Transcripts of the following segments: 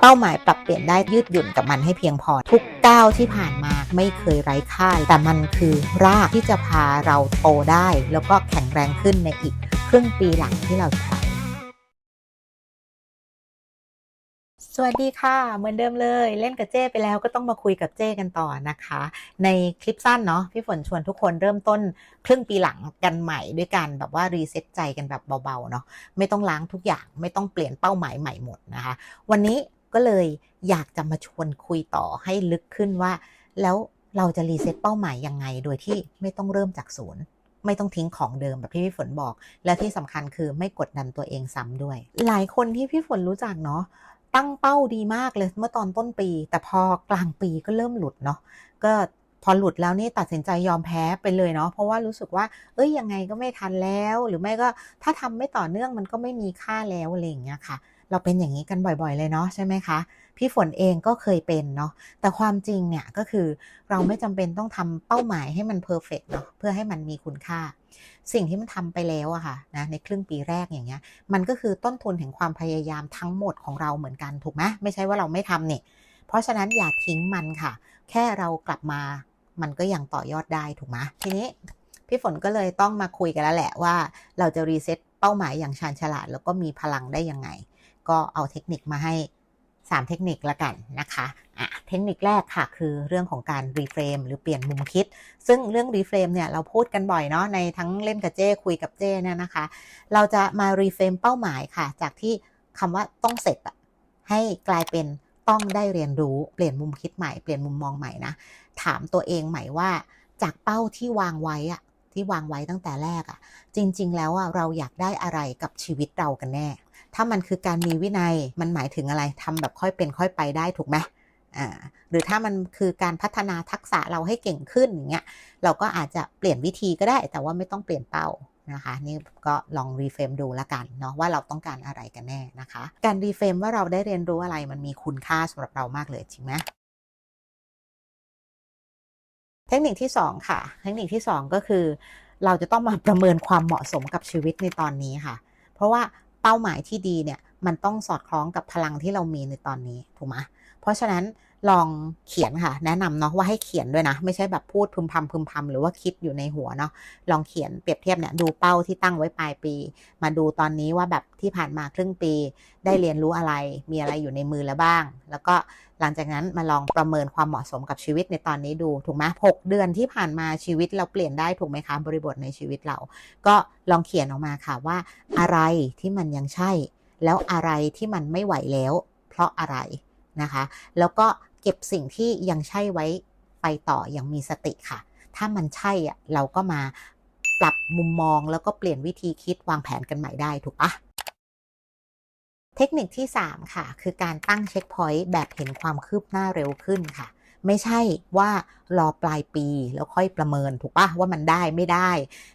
เป้าหมายปรับเปลี่ยนได้ยืดหยุ่นกับมันให้เพียงพอทุกก้าวที่ผ่านมาไม่เคยไร้ค่าแต่มันคือรากที่จะพาเราโตได้ แล้วก็แข็งแรงขึ้นในอีกครึ่งปีหลังที่เราจะทำสวัสดีค่ะ เหมือนเดิมเลย เล่นกับเจ้ไปแล้วก็ต้องมาคุยกับเจ้กันต่อนะคะ ในคลิปสั้นเนาะพี่ฝนชวนทุกคนเริ่มต้นครึ่งปีหลังกันใหม่ด้วยกันแบบว่ารีเซ็ตใจกันแบบเบาๆเนาะไม่ต้องล้างทุกอย่างไม่ต้องเปลี่ยนเป้าหมายใหม่หมดนะคะ วันนี้ ก็เลยอยากจะมาชวนคุยต่อให้ลึกขึ้นว่า แล้วเราจะรีเซ็ตเป้าหมายยังไง โดยที่ไม่ต้องเริ่มจากศูนย์ ไม่ต้องทิ้งของเดิมแบบที่พี่ฝนบอก และที่สำคัญคือไม่กดดันตัวเองซ้ำด้วย หลายคนที่พี่ฝนรู้จักเนาะตั้งเป้าดีมากเลยเมื่อตอนต้นปี แต่พอกลางปีก็เริ่มหลุดเนาะก็พอหลุดแล้วนี่ตัดสินใจยอมแพ้ไปเลยเนาะเพราะว่ารู้สึกว่า เอ้ยยังไงก็ไม่ทันแล้ว หรือไม่ก็ถ้าทำไม่ต่อเนื่องมันก็ไม่มีค่าแล้วอะไรอย่างเงี้ยค่ะ เราเป็นอย่างนี้กันบ่อยๆ เลยเนาะใช่ไหมคะพี่ฝนเองก็เคยเป็นเนาะแต่ความจริงเนี่ยก็คือเราไม่จำเป็นต้องทำเป้าหมายให้มันเพอร์เฟกเนาะเพื่อให้มันมีคุณค่า สิ่งที่มันทำไปแล้วอะค่ะนะในครึ่งปีแรกอย่างเงี้ย มันก็คือต้นทุนแห่งความพยายามทั้งหมดของเราเหมือนกันถูกไหมไม่ใช่ว่าเราไม่ทำเนี่ยเพราะฉะนั้นอย่าทิ้งมันค่ะ แค่เรากลับมามันก็ยังต่อยอดได้ถูกไหมทีนี้พี่ฝนก็เลยต้องมาคุยกันแล้วแหละว่า เราจะรีเซ็ตเป้าหมายอย่างชาญฉลาด แล้วก็มีพลังได้ยังไง ก็เอาเทคนิคมาให้ 3 เทคนิคละกันนะคะะเทคนิคแรกค่ะ คือเรื่องของการรีเฟรมหรือเปลี่ยนมุมคิด ซึ่งเรื่องรีเฟรมเนี่ยเราพูดกันบ่อยเนาะในทั้งเล่นกับเจ้คุยกับเจ้เนี่ยนะคะ เราจะมารีเฟรมเป้าหมายค่ะ จากที่คำว่าต้องเสร็จให้กลายเป็นต้องได้เรียนรู้เปลี่ยนมุมคิดใหม่เปลี่ยนมุมมองใหม่นะถามตัวเองใหม่ว่าจากเป้าที่วางไว้อะ ที่วางไว้ตั้งแต่แรกอะจริง ๆ แล้วอะเราอยากได้อะไรกับชีวิตเรากันแน่ ถ้ามันคือการมีวินัยมันหมายถึงอะไรทำแบบค่อยเป็นค่อยไปได้ถูกไหมอ่าหรือถ้ามันคือการพัฒนาทักษะเราให้เก่งขึ้นอย่างเงี้ยเราก็อาจจะเปลี่ยนวิธีก็ได้ แต่ว่าไม่ต้องเปลี่ยนเป้านะคะนี่ก็ลองรีเฟรมดูละกันเนาะว่าเราต้องการอะไรกันแน่นะคะ การรีเฟรมว่าเราได้เรียนรู้อะไรมันมีคุณค่าสำหรับเรามากเลยจริงไหม เทคนิคที่ 2 ค่ะ เทคนิคที่ 2 ก็คือ เราจะต้องมาประเมินความเหมาะสมกับชีวิตในตอนนี้ค่ะ เพราะว่าเป้าหมายที่ดีเนี่ยมันต้องสอดคล้องกับพลังที่เรามีในตอนนี้ถูกไหมเพราะฉะนั้น ลองเขียนค่ะ แนะนำเนาะว่าให้เขียนด้วยนะ ไม่ใช่แบบพูดพึมพำพึมพำหรือว่าคิดอยู่ในหัวเนาะลองเขียนเปรียบเทียบเนี่ยดูเป้าที่ตั้งไว้ปลายปี มาดูตอนนี้ว่าแบบที่ผ่านมาครึ่งปี ได้เรียนรู้อะไรมีอะไรอยู่ในมือแล้วบ้าง แล้วก็หลังจากนั้นมาลองประเมินความเหมาะสมกับชีวิตในตอนนี้ดูถูกไหมหกเดือนที่ผ่านมาชีวิตเราเปลี่ยนได้ถูกไหมคะบริบทในชีวิตเรา ก็ลองเขียนออกมาค่ะว่า อะไรที่มันยังใช่ แล้วอะไรที่มันไม่ไหวแล้ว เพราะอะไรนะคะ แล้วก็ เก็บสิ่งที่ยังใช่ไว้ไปต่ออย่างมีสติค่ะ ถ้ามันใช่อะเราก็มาปรับมุมมองแล้วก็เปลี่ยนวิธีคิดวางแผนกันใหม่ได้ถูกปะเทคนิคที่ 3 ค่ะ คือการตั้งเช็คพอยต์แบบเห็นความคืบหน้าเร็วขึ้นค่ะ ไม่ใช่ว่ารอปลายปีแล้วค่อยประเมินถูกปะว่ามันได้ไม่ได้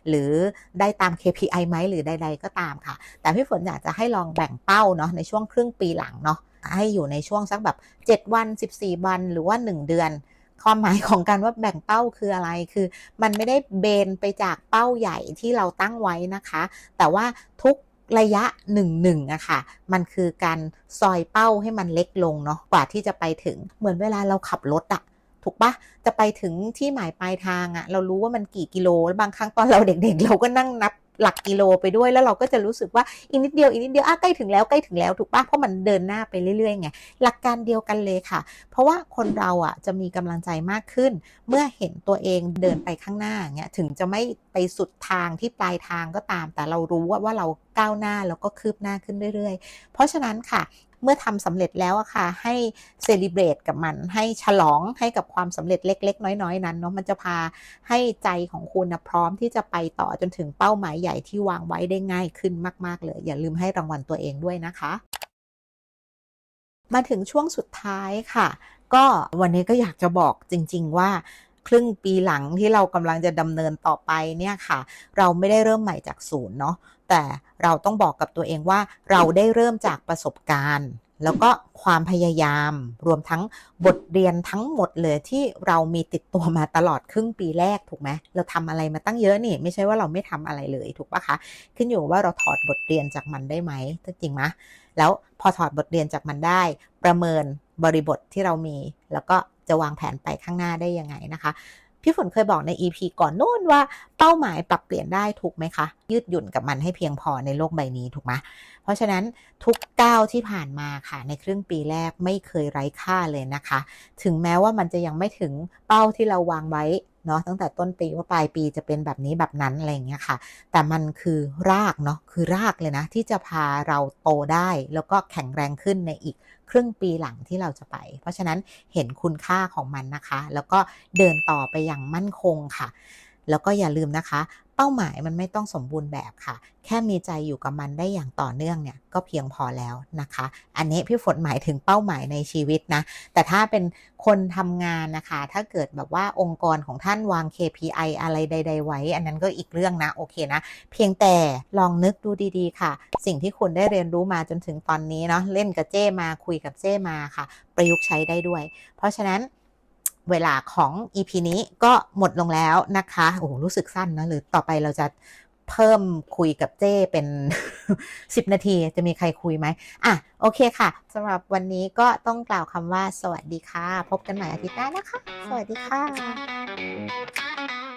หรือได้ตาม KPI ไหมหรือใดๆก็ตามค่ะ แต่พี่ฝนอยากจะให้ลองแบ่งเป้าเนาะในช่วงครึ่งปีหลังเนาะ ให้อยู่ในช่วงสักแบบ 7 วัน 14 วันหรือว่า 1 เดือน ความหมายของการว่าแบ่งเป้าคืออะไรคือ มันไม่ได้เบนไปจากเป้าใหญ่ที่เราตั้งไว้นะคะ แต่ว่าทุกระยะหนึ่งหนึ่งอะค่ะ มันคือการซอยเป้าให้มันเล็กลงเนาะกว่าที่จะไปถึงเหมือนเวลาเราขับรถอะถูกปะจะไปถึงที่หมายปลายทางอะเรารู้ว่ามันกี่กิโลแล้วบางครั้งตอนเราเด็กๆ เราก็นั่งนับ หลักกิโลไปด้วยแล้วเราก็จะรู้สึกว่าอีกนิดเดียวอีกนิดเดียวอะใกล้ถึงแล้วใกล้ถึงแล้วถูกปะเพราะมันเดินหน้าไปเรื่อยๆไงหลักการเดียวกันเลยค่ะ เพราะว่าคนเราอะจะมีกำลังใจมากขึ้น เมื่อเห็นตัวเองเดินไปข้างหน้าเงี้ยถึงจะไม่ไปสุดทางที่ปลายทางก็ตาม แต่เรารู้ว่าว่าเราก้าวหน้าแล้วก็คืบหน้าขึ้นเรื่อยๆ เพราะฉะนั้นค่ะ เมื่อทำสำเร็จแล้วอะค่ะ ให้เซเลบรตกับมัน ให้ฉลองให้กับความสำเร็จเล็ก ๆ น้อยๆ นั้นเนาะมันจะพาให้ใจของคุณนะพร้อมที่จะไปต่อจนถึงเป้าหมายใหญ่ที่วางไว้ได้ง่ายขึ้นมาก ๆ เลย อย่าลืมให้รางวัลตัวเองด้วยนะคะ มาถึงช่วงสุดท้ายค่ะ ก็วันนี้ก็อยากจะบอกจริง ๆ ว่าครึ่งปีหลังที่เรากำลังจะดำเนินต่อไปเนี่ยค่ะ เราไม่ได้เริ่มใหม่จากศูนย์เนาะ แต่เราต้องบอกกับตัวเองว่าเราได้เริ่มจากประสบการณ์ แล้วก็ความพยายาม รวมทั้งบทเรียนทั้งหมดเลยที่เรามีติดตัวมาตลอดครึ่งปีแรกถูกไหมเราทำอะไรมาตั้งเยอะนี่ ไม่ใช่ว่าเราไม่ทำอะไรเลยถูกปะคะ ขึ้นอยู่ว่าเราถอดบทเรียนจากมันได้ไหมจริงไหมแล้วพอถอดบทเรียนจากมันได้ ประเมินบริบทที่เรามี แล้วก็จะวางแผนไปข้างหน้าได้ยังไงนะคะ พี่ฝนเคยบอกใน EP ก่อนโน้นว่าเป้าหมายปรับเปลี่ยนได้ถูกไหมคะ ยืดหยุ่นกับมันให้เพียงพอในโลกใบนี้ถูกไหมเพราะฉะนั้นทุกก้าวที่ผ่านมาค่ะ ในครึ่งปีแรกไม่เคยไร้ค่าเลยนะคะ ถึงแม้ว่ามันจะยังไม่ถึงเป้าที่เราวางไว้เนาะตั้งแต่ต้นปีว่าปลายปีจะเป็นแบบนี้แบบนั้นอะไรอย่างเงี้ยค่ะ แต่มันคือรากเนาะคือรากเลยนะ ที่จะพาเราโตได้แล้วก็แข็งแรงขึ้นในอีก ครึ่งปีหลังที่เราจะไป เพราะฉะนั้นเห็นคุณค่าของมันนะคะ แล้วก็เดินต่อไปอย่างมั่นคงค่ะ แล้วก็อย่าลืมนะคะ เป้าหมายมันไม่ต้องสมบูรณ์แบบค่ะ แค่มีใจอยู่กับมันได้อย่างต่อเนื่องเนี่ยก็เพียงพอแล้วนะคะ อันนี้พี่ฝนหมายถึงเป้าหมายในชีวิตนะ แต่ถ้าเป็นคนทำงานนะคะ ถ้าเกิดแบบว่าองค์กรของท่านวาง KPI อะไรใด ๆ ไว้ อันนั้นก็อีกเรื่องนะโอเคนะ เพียงแต่ลองนึกดูดีๆ ค่ะ สิ่งที่คุณได้เรียนรู้มาจนถึงตอนนี้เนาะเล่นกับเจ้มาคุยกับเจ้มาค่ะ ประยุกต์ใช้ได้ด้วย เพราะฉะนั้น เวลาของ EP นี้ก็หมดลงแล้วนะคะ โอ้โหรู้สึกสั้นนะหรือต่อไปเราจะเพิ่มคุยกับเจ้เป็น 10 นาทีจะมีใครคุยไหมอะ โอเคค่ะสำหรับวันนี้ก็ต้องกล่าวคำว่าสวัสดีค่ะ พบกันใหม่อาทิตย์หน้านะคะ สวัสดีค่ะ